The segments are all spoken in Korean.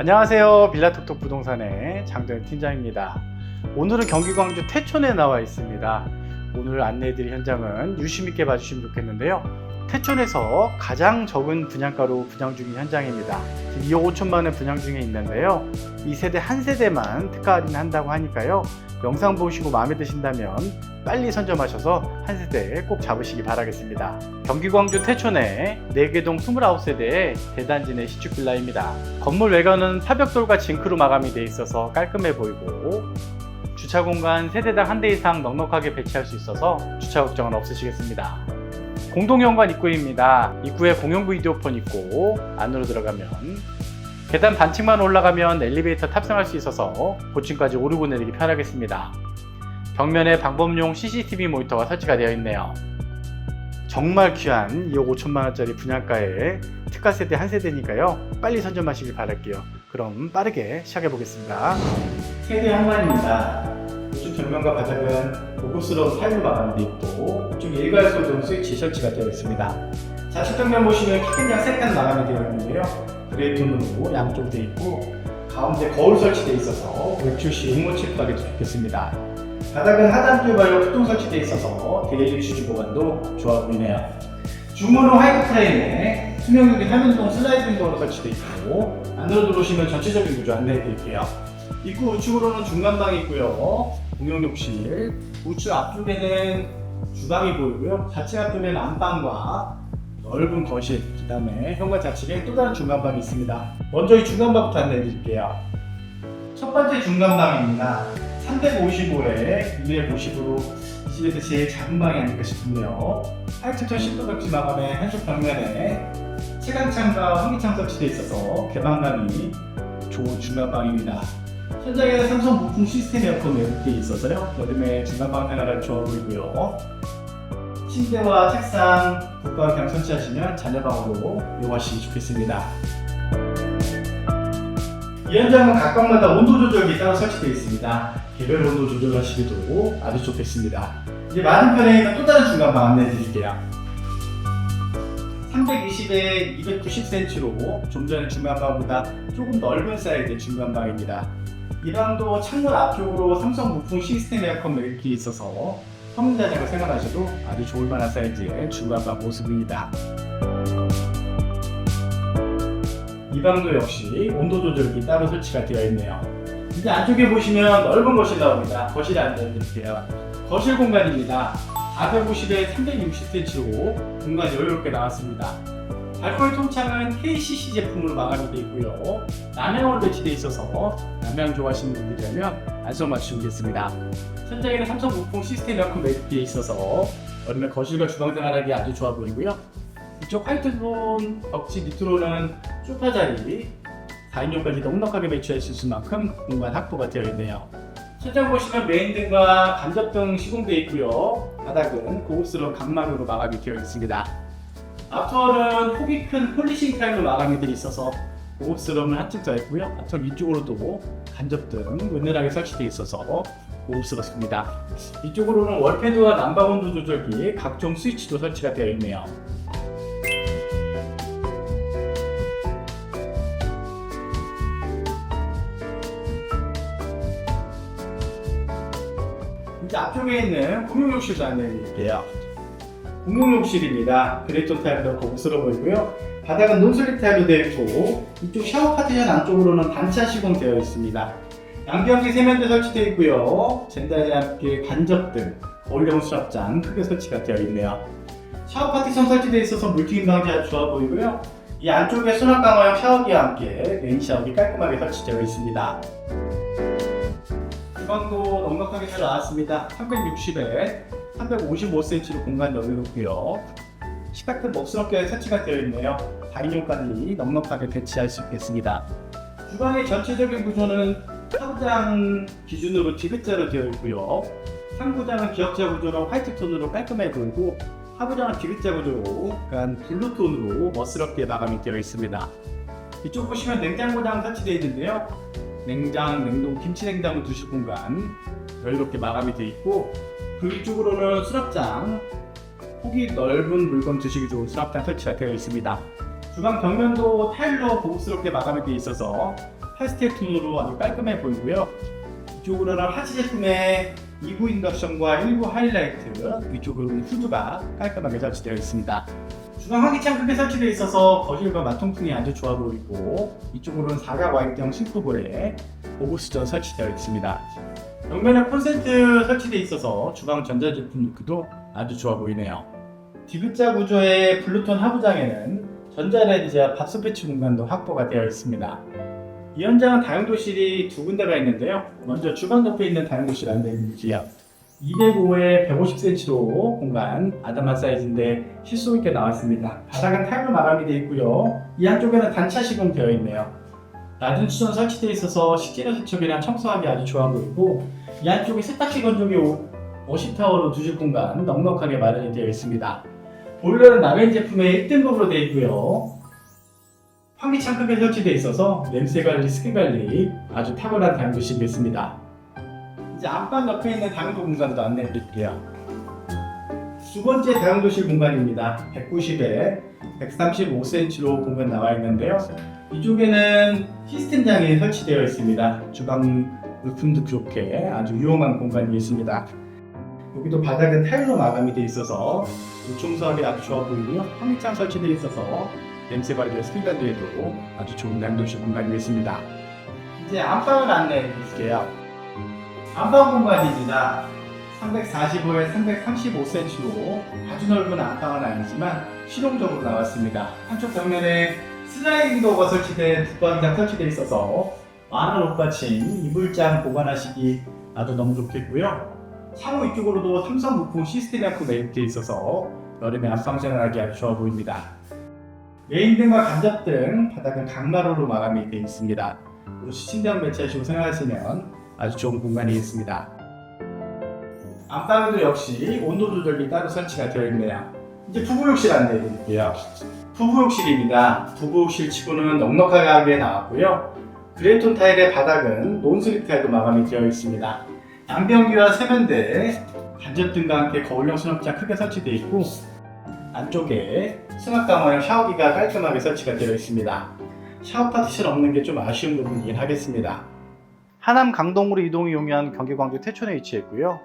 안녕하세요. 빌라톡톡 부동산의 장도현 팀장입니다. 오늘은 경기 광주 태촌에 나와 있습니다. 오늘 안내해드릴 현장은 유심 있게 봐주시면 좋겠는데요. 태촌에서 가장 적은 분양가로 분양 중인 현장입니다. 지금 2억 5천만 원 분양 중에 있는데요. 이 세대 한 세대만 특가 할인한다고 하니까요. 영상 보시고 마음에 드신다면 빨리 선점하셔서 한 세대 꼭 잡으시기 바라겠습니다. 경기 광주 태촌의 4개동 29세대의 대단지 내 시축 빌라입니다. 건물 외관은 사벽돌과 징크로 마감이 되어 있어서 깔끔해 보이고 주차 공간 세대당 한 대 이상 넉넉하게 배치할 수 있어서 주차 걱정은 없으시겠습니다. 공동 현관 입구입니다. 입구에 공용부 이디오폰 있고 안으로 들어가면 계단 반층만 올라가면 엘리베이터 탑승할 수 있어서 고층까지 오르고 내리기 편하겠습니다. 벽면에 방범용 CCTV 모니터가 설치가 되어 있네요. 정말 귀한 2억 5천만 원짜리 분양가에 특가 세대 한 세대니까요. 빨리 선점하시길 바랄게요. 그럼 빠르게 시작해 보겠습니다. 세대 현관입니다. 우측 벽면과 바닥은 고급스러운 타일로 마감되어 있고 우측 일괄소동 스위치 설치가 되어 있습니다. 좌측 벽면 보시면 키큰 양 색깔 마감이 되어 있는데요. 그레이 톤으로 양쪽 되어 있고 가운데 거울 설치되어 있어서 외출 시 응모 침투하기 좋겠습니다. 바닥은 하단 튜브로 뚜껑 설치되어 있어서 데일리 휴지 보관도 좋아 보이네요. 주문은 화이트 프레임에 투명 유리 화면동 슬라이딩 도어로 설치되어 있고 안으로 들어오시면 전체적인 구조 안내해 드릴게요. 입구 우측으로는 중간방이 있고요. 공용 욕실, 우측 앞쪽에는 주방이 보이고요. 좌측 앞쪽에는 안방과 넓은 거실, 그 다음에 현관 좌측에 또 다른 중간방이 있습니다. 먼저 이 중간방부터 안내해 드릴게요. 첫 번째 중간방입니다. 355에 250으로 이 집에서 제일 작은 방이 아닐까 싶은데요. 8층천 10도 벽지 마감에 한쪽 벽면에 채광창과 환기창 설치되어 있어서 개방감이 좋은 중간방입니다. 현장에는 삼성 부품 시스템 에어컨 매국되어 있어서요. 여름에 중간방 생활을 좋아 보이고요. 침대와 책상, 붙박이랑 설치하시면 자녀방으로 이용하시기 좋겠습니다. 이 현장은 각각마다 온도 조절기 따로 설치되어 있습니다. 개별 온도 조절하시기도 아주 좋겠습니다. 이제 맞은편에 있는 또 다른 중간방 안내해 드릴게요. 320에 290cm로 좀 전에 중간방보다 조금 넓은 사이즈의 중간방입니다. 이 방도 창문 앞쪽으로 삼성 무풍 시스템 에어컨 매립이 있어서 성자장을 생활하셔도 아주 좋을 만한 사이즈의 중간방 모습입니다. 이 방도 역시 온도 조절기 따로 설치가 되어 있네요. 이제 안쪽에 보시면 넓은 거실 나옵니다. 거실 안내드릴게요. 거실 공간입니다. 450에 360cm로 공간 여유롭게 나왔습니다. 발코니 통창은 KCC 제품으로 마감이 되어 있고요. 남향으로 배치되어 있어서 남향 좋아하시는 분들이라면 안성 맞추겠습니다. 현장에는 삼성 무풍 시스템 에어컨 매립되어 있어서 여름에 거실과 주방 생활하기 아주 좋아 보이고요. 이쪽 화이트존 벽지 밑으로는 소파 자리 4인용까지 넉넉하게 배치할 수 있을 만큼 공간 확보가 되어 있네요. 천장 보시면 메인 등과 간접등 시공되어 있고요. 바닥은 고급스러운 강마루로 마감이 되어 있습니다. 앞털은 폭이 큰 폴리싱 타일로 마감이 있어서 고급스러움을 한층 더했고요. 앞털 위쪽으로도 간접등 은은하게 설치되어 있어서 고급스럽습니다. 이쪽으로는 월패드와 난방 온도 조절기, 각종 스위치도 설치가 되어 있네요. 앞쪽에 있는 공용욕실도 안내해 드릴게요. 공용욕실입니다. 그레이톤 타일도 고급스러워 보이고요. 바닥은 논슬립 타일로 되어 있고 이쪽 샤워 파티션 안쪽으로는 단차 시공되어 있습니다. 양변기 세면대 설치되어 있고요. 젠다리 함께 간접등, 거울용 수납장 크게 설치가 되어 있네요. 샤워 파티션 설치되어 있어서 물튀김 방지 아주 좋아 보이고요. 이 안쪽에 수납 강화형 샤워기와 함께 메인 샤워기 깔끔하게 설치되어 있습니다. 주방도 넉넉하게 잘 나왔습니다. 360에 355cm로 공간 여유롭고요. 식탁도 먹스럽게 설치가 되어 있네요. 다인용까지 넉넉하게 배치할 수 있겠습니다. 주방의 전체적인 구조는 하부장 기준으로 디귿자로 되어 있고요. 상부장은 기역자 구조로 화이트 톤으로 깔끔해 보이고 하부장은 디귿자 구조로 약간 블루 톤으로 멋스럽게 마감이 되어 있습니다. 이쪽 보시면 냉장고장 설치되어 있는데요. 냉장, 냉동, 김치 냉장고 두실 공간 여유롭게 마감이 되어 있고 그 위쪽으로는 수납장 폭이 넓은 물건 두시기 좋은 수납장 설치가 되어 있습니다. 주방 벽면도 타일로 고급스럽게 마감이 되어 있어서 테스트 제품으로 아주 깔끔해 보이고요. 이쪽으로는 하지 제품의 2구 인덕션과 1구 하이라이트, 위쪽으로는 후드가 깔끔하게 설치되어 있습니다. 중앙 환기창 크게 설치되어 있어서 거실과 마통풍이 아주 좋아 보이고 이쪽으로는 사각 와이드형 싱크볼에 보고수전 설치되어 있습니다. 벽면에 콘센트 설치되어 있어서 주방 전자제품 루크도 아주 좋아 보이네요. 디귿자 구조의 블루톤 하부장에는 전자레인지와 밥솥 배치 공간도 확보가 되어 있습니다. 이 현장은 다용도실이 두 군데가 있는데요. 먼저 주방 옆에 있는 다용도실 안내드릴게요. 205에 150cm로 공간 아담한 사이즈인데 실속 있게 나왔습니다. 바닥은 타일로 마감이 되어 있고요. 이 한쪽에는 단차 시공 되어 있네요. 낮은 수전 설치되어 있어서 식재료 세척이랑 청소하기 아주 좋아 보이고 이 안쪽에 세탁기 건조기 50타워로 두실 공간 넉넉하게 마련이 되어 있습니다. 보일러는 나벤 제품의 1등급으로 되어 있고요. 환기창 크게 설치되어 있어서 냄새 관리, 습기 관리 아주 탁월한 다용도실이겠습니다. 이제 안방 옆에 있는 다용도 공간도 안내해 드릴게요. 두 번째 다용도실 공간입니다. 190에 135cm로 공간 나와 있는데요. 이쪽에는 시스템장이 설치되어 있습니다. 주방 물품도 좋게 아주 유용한 공간이 있습니다. 여기도 바닥은 타일로 마감이 되어 있어서 물 청소하기 아주 좋아 보이고요. 환기창 설치되어 있어서 냄새 습기 관리에도 아주 좋은 다용도실 공간이 있습니다. 이제 안방을 안내해 드릴게요. 안방 공간입니다. 345에 335cm로 아주 넓은 안방은 아니지만 실용적으로 나왔습니다. 한쪽 벽면에 슬라이딩 도어가 설치된 붙박이장 설치되어 있어서 많은 옷 받침, 이불장 보관하시기 아주 너무 좋겠고요. 창호 이쪽으로도 삼성 무풍 시스템 약품 매입되어 있어서 여름에 안방 생활하기 아주 좋아 보입니다. 메인등과 간접등, 바닥은 강마루로 마감이 되어 있습니다. 그리고 시침장 배치하시고 생활하시면 아주 좋은 공간이 있습니다. 안방에도 역시 온도 조절기 따로 설치가 되어 있네요. 이제 부부욕실 안내해 드릴게요. 부부욕실입니다. 부부욕실 치고는 넉넉하게 나왔고요. 그레이톤 타일의 바닥은 타일로 마감이 되어 있습니다. 양변기와 세면대, 간접등과 함께 거울형 수납장 크게 설치되어 있고 안쪽에 수납감과 샤워기가 깔끔하게 설치가 되어 있습니다. 샤워 파티션 없는 게 좀 아쉬운 부분이긴 하겠습니다. 하남 강동으로 이동이 용이한 경기 광주 태촌에 위치했고요.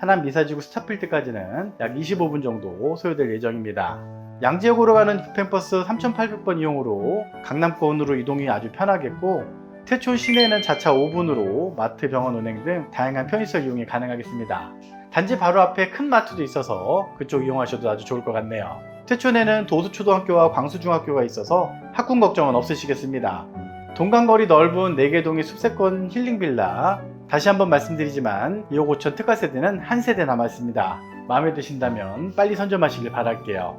하남 미사지구 스타필드까지는 약 25분 정도 소요될 예정입니다. 양지역으로 가는 북펜버스 3800번 이용으로 강남권으로 이동이 아주 편하겠고 태촌 시내는 자차 5분으로 마트, 병원, 은행 등 다양한 편의시설 이용이 가능하겠습니다. 단지 바로 앞에 큰 마트도 있어서 그쪽 이용하셔도 아주 좋을 것 같네요. 태촌에는 도수초등학교와 광수중학교가 있어서 학군 걱정은 없으시겠습니다. 동간거리 넓은 4개 동의 숲세권 힐링빌라 다시 한번 말씀드리지만 2억 5천 특가 세대는 한 세대 남았습니다. 마음에 드신다면 빨리 선점하시길 바랄게요.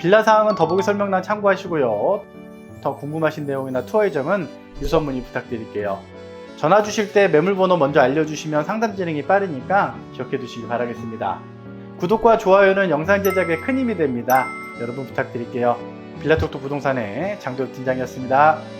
빌라 사항은 더보기 설명란 참고하시고요. 더 궁금하신 내용이나 투어 예정은 유선 문의 부탁드릴게요. 전화 주실 때 매물 번호 먼저 알려주시면 상담 진행이 빠르니까 기억해 두시기 바라겠습니다. 구독과 좋아요는 영상 제작에 큰 힘이 됩니다. 여러분 부탁드릴게요. 빌라톡톡 부동산의 장도혁 팀장이었습니다.